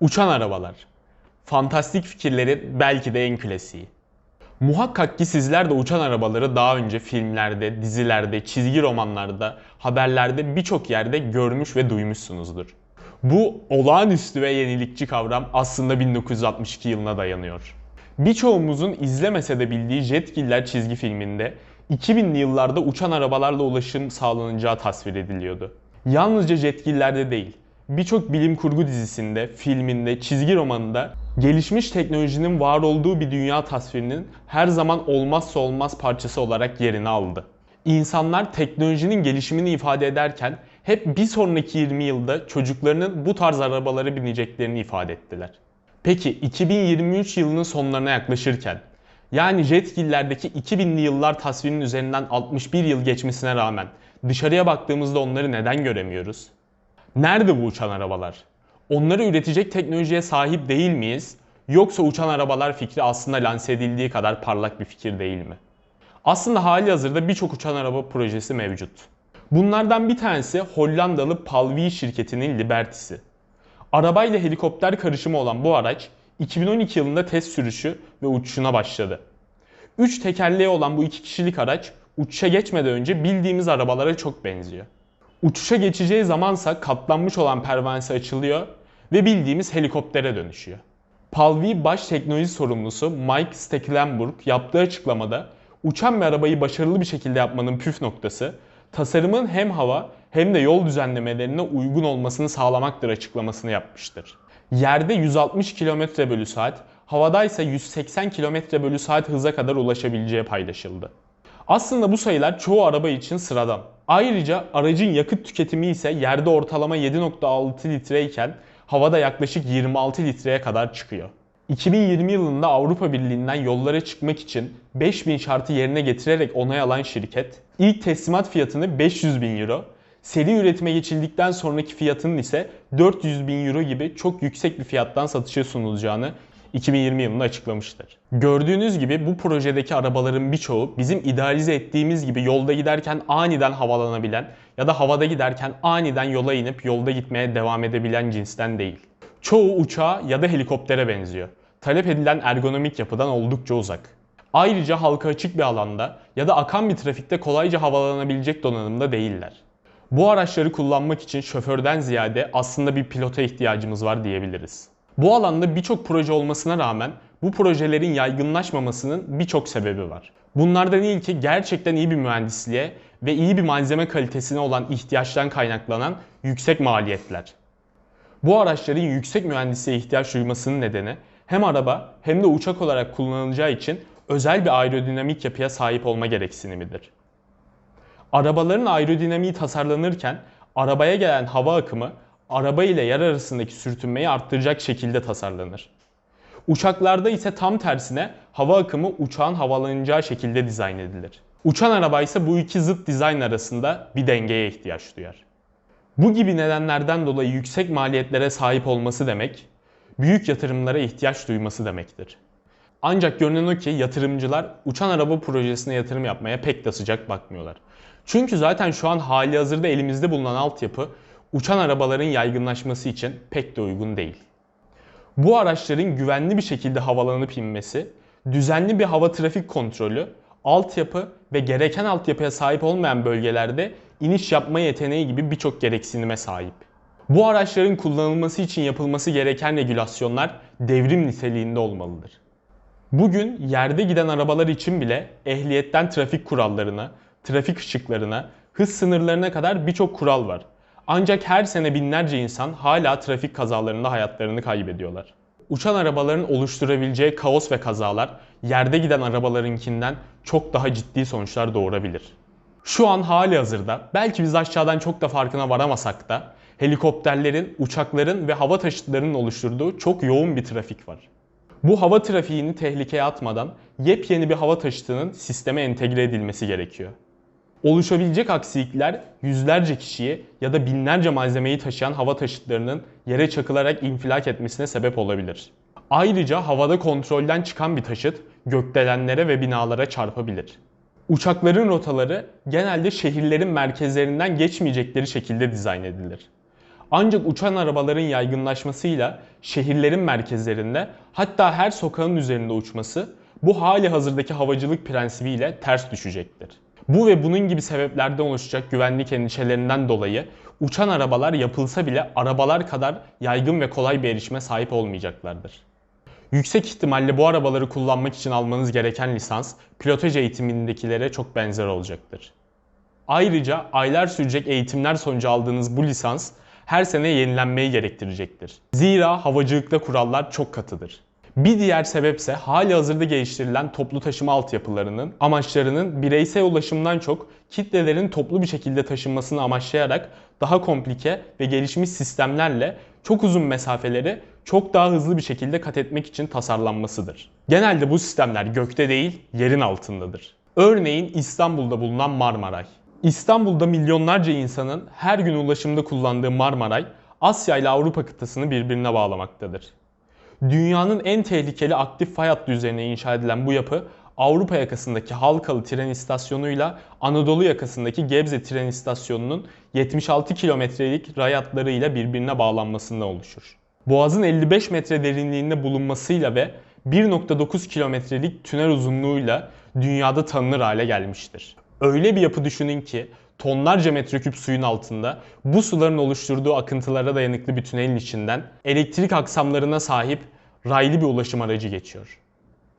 Uçan arabalar. Fantastik fikirlerin belki de en klasiği. Muhakkak ki sizler de uçan arabaları daha önce filmlerde, dizilerde, çizgi romanlarda, haberlerde birçok yerde görmüş ve duymuşsunuzdur. Bu olağanüstü ve yenilikçi kavram aslında 1962 yılına dayanıyor. Birçoğumuzun izlemese de bildiği Jetgiller çizgi filminde 2000'li yıllarda uçan arabalarla ulaşım sağlanacağı tasvir ediliyordu. Yalnızca Jetgiller'de değil, birçok bilim kurgu dizisinde, filminde, çizgi romanında gelişmiş teknolojinin var olduğu bir dünya tasvirinin her zaman olmazsa olmaz parçası olarak yerini aldı. İnsanlar teknolojinin gelişimini ifade ederken hep bir sonraki 20 yılda çocuklarının bu tarz arabalara bineceklerini ifade ettiler. Peki 2023 yılının sonlarına yaklaşırken yani Jetgiller'deki 2000'li yıllar tasvirinin üzerinden 61 yıl geçmesine rağmen dışarıya baktığımızda onları neden göremiyoruz? Nerede bu uçan arabalar? Onları üretecek teknolojiye sahip değil miyiz? Yoksa uçan arabalar fikri aslında lanse edildiği kadar parlak bir fikir değil mi? Aslında hali hazırda birçok uçan araba projesi mevcut. Bunlardan bir tanesi Hollandalı Palvi şirketinin Liberty'si. Arabayla helikopter karışımı olan bu araç 2012 yılında test sürüşü ve uçuşuna başladı. 3 tekerleği olan bu iki kişilik araç uçuşa geçmeden önce bildiğimiz arabalara çok benziyor. Uçuşa geçeceği zamansa katlanmış olan pervanesi açılıyor ve bildiğimiz helikoptere dönüşüyor. Palvi baş teknoloji sorumlusu Mike Stekelenburg yaptığı açıklamada uçan bir arabayı başarılı bir şekilde yapmanın püf noktası tasarımın hem hava hem de yol düzenlemelerine uygun olmasını sağlamaktır açıklamasını yapmıştır. Yerde 160 km bölü saat, havada ise 180 km bölü saat hıza kadar ulaşabileceği paylaşıldı. Aslında bu sayılar çoğu araba için sıradan. Ayrıca aracın yakıt tüketimi ise yerde ortalama 7.6 litreyken havada yaklaşık 26 litreye kadar çıkıyor. 2020 yılında Avrupa Birliği'nden yollara çıkmak için 5000 şartı yerine getirerek onay alan şirket, ilk teslimat fiyatını 500 bin euro, seri üretime geçildikten sonraki fiyatının ise 400 bin euro gibi çok yüksek bir fiyattan satışa sunulacağını 2020 yılında açıklamıştır. Gördüğünüz gibi bu projedeki arabaların birçoğu bizim idealize ettiğimiz gibi yolda giderken aniden havalanabilen ya da havada giderken aniden yola inip yolda gitmeye devam edebilen cinsten değil. Çoğu uçağa ya da helikoptere benziyor. Talep edilen ergonomik yapıdan oldukça uzak. Ayrıca halka açık bir alanda ya da akan bir trafikte kolayca havalanabilecek donanımda değiller. Bu araçları kullanmak için şoförden ziyade aslında bir pilota ihtiyacımız var diyebiliriz. Bu alanda birçok proje olmasına rağmen bu projelerin yaygınlaşmamasının birçok sebebi var. Bunlardan ilki gerçekten iyi bir mühendisliğe ve iyi bir malzeme kalitesine olan ihtiyaçtan kaynaklanan yüksek maliyetler. Bu araçların yüksek mühendisliğe ihtiyaç duymasının nedeni hem araba hem de uçak olarak kullanılacağı için özel bir aerodinamik yapıya sahip olma gereksinimidir. Arabaların aerodinamiği tasarlanırken arabaya gelen hava akımı araba ile yer arasındaki sürtünmeyi arttıracak şekilde tasarlanır. Uçaklarda ise tam tersine hava akımı uçağın havalanacağı şekilde dizayn edilir. Uçan araba ise bu iki zıt dizayn arasında bir dengeye ihtiyaç duyar. Bu gibi nedenlerden dolayı yüksek maliyetlere sahip olması demek, büyük yatırımlara ihtiyaç duyması demektir. Ancak görünen o ki yatırımcılar uçan araba projesine yatırım yapmaya pek de sıcak bakmıyorlar. Çünkü zaten şu an hali hazırda elimizde bulunan altyapı uçan arabaların yaygınlaşması için pek de uygun değil. Bu araçların güvenli bir şekilde havalanıp inmesi, düzenli bir hava trafik kontrolü, altyapı ve gereken altyapıya sahip olmayan bölgelerde iniş yapma yeteneği gibi birçok gereksinime sahip. Bu araçların kullanılması için yapılması gereken regülasyonlar devrim niteliğinde olmalıdır. Bugün yerde giden arabalar için bile ehliyetten trafik kurallarına, trafik ışıklarına, hız sınırlarına kadar birçok kural var. Ancak her sene binlerce insan hala trafik kazalarında hayatlarını kaybediyorlar. Uçan arabaların oluşturabileceği kaos ve kazalar yerde giden arabalarınkinden çok daha ciddi sonuçlar doğurabilir. Şu an hali hazırda belki biz aşağıdan çok da farkına varamasak da helikopterlerin, uçakların ve hava taşıtlarının oluşturduğu çok yoğun bir trafik var. Bu hava trafiğini tehlikeye atmadan yepyeni bir hava taşıtının sisteme entegre edilmesi gerekiyor. Oluşabilecek aksilikler yüzlerce kişiyi ya da binlerce malzemeyi taşıyan hava taşıtlarının yere çakılarak infilak etmesine sebep olabilir. Ayrıca havada kontrolden çıkan bir taşıt gökdelenlere ve binalara çarpabilir. Uçakların rotaları genelde şehirlerin merkezlerinden geçmeyecekleri şekilde dizayn edilir. Ancak uçan arabaların yaygınlaşmasıyla şehirlerin merkezlerinde hatta her sokağın üzerinde uçması bu hali hazırdaki havacılık prensibiyle ters düşecektir. Bu ve bunun gibi sebeplerden oluşacak güvenlik endişelerinden dolayı uçan arabalar yapılsa bile arabalar kadar yaygın ve kolay bir erişime sahip olmayacaklardır. Yüksek ihtimalle bu arabaları kullanmak için almanız gereken lisans pilotaj eğitimindekilere çok benzer olacaktır. Ayrıca aylar sürecek eğitimler sonucu aldığınız bu lisans her sene yenilenmeyi gerektirecektir. Zira havacılıkta kurallar çok katıdır. Bir diğer sebepse hali hazırda geliştirilen toplu taşıma altyapılarının amaçlarının bireysel ulaşımdan çok kitlelerin toplu bir şekilde taşınmasını amaçlayarak daha komplike ve gelişmiş sistemlerle çok uzun mesafeleri çok daha hızlı bir şekilde kat etmek için tasarlanmasıdır. Genelde bu sistemler gökte değil, yerin altındadır. Örneğin İstanbul'da bulunan Marmaray. İstanbul'da milyonlarca insanın her gün ulaşımda kullandığı Marmaray, Asya ile Avrupa kıtasını birbirine bağlamaktadır. Dünyanın en tehlikeli aktif fay hattı üzerine inşa edilen bu yapı Avrupa yakasındaki Halkalı tren istasyonuyla Anadolu yakasındaki Gebze tren istasyonunun 76 kilometrelik ray hatlarıyla birbirine bağlanmasında oluşur. Boğazın 55 metre derinliğinde bulunmasıyla ve 1.9 kilometrelik tünel uzunluğuyla dünyada tanınır hale gelmiştir. Öyle bir yapı düşünün ki tonlarca metreküp suyun altında bu suların oluşturduğu akıntılara dayanıklı bir tünelin içinden elektrik aksamlarına sahip raylı bir ulaşım aracı geçiyor.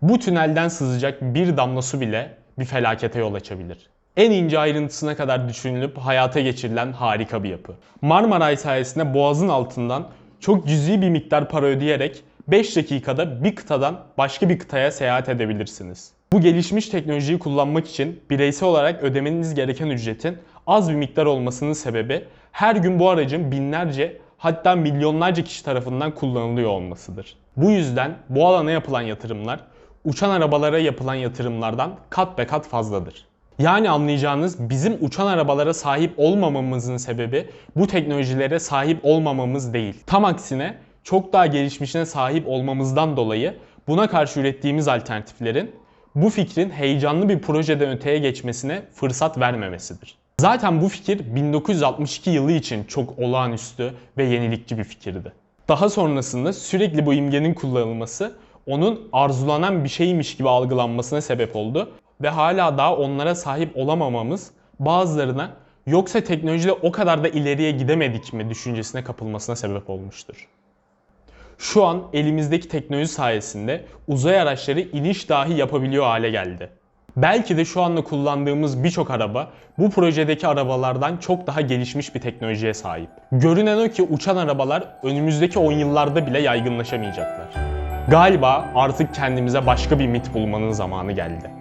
Bu tünelden sızacak bir damla su bile bir felakete yol açabilir. En ince ayrıntısına kadar düşünülüp hayata geçirilen harika bir yapı. Marmaray sayesinde boğazın altından çok cüzi bir miktar para ödeyerek 5 dakikada bir kıtadan başka bir kıtaya seyahat edebilirsiniz. Bu gelişmiş teknolojiyi kullanmak için bireysel olarak ödemeniz gereken ücretin az bir miktar olmasının sebebi her gün bu aracın binlerce hatta milyonlarca kişi tarafından kullanılıyor olmasıdır. Bu yüzden bu alana yapılan yatırımlar uçan arabalara yapılan yatırımlardan kat be kat fazladır. Yani anlayacağınız bizim uçan arabalara sahip olmamamızın sebebi bu teknolojilere sahip olmamamız değil. Tam aksine çok daha gelişmişine sahip olmamızdan dolayı buna karşı ürettiğimiz alternatiflerin bu fikrin heyecanlı bir projeden öteye geçmesine fırsat vermemesidir. Zaten bu fikir 1962 yılı için çok olağanüstü ve yenilikçi bir fikirdi. Daha sonrasında sürekli bu imgenin kullanılması onun arzulanan bir şeymiş gibi algılanmasına sebep oldu ve hala daha onlara sahip olamamamız bazılarına yoksa teknolojide o kadar da ileriye gidemedik mi düşüncesine kapılmasına sebep olmuştur. Şu an elimizdeki teknoloji sayesinde uzay araçları iniş dahi yapabiliyor hale geldi. Belki de şu anda kullandığımız birçok araba bu projedeki arabalardan çok daha gelişmiş bir teknolojiye sahip. Görünen o ki uçan arabalar önümüzdeki 10 yıllarda bile yaygınlaşamayacaklar. Galiba artık kendimize başka bir mit bulmanın zamanı geldi.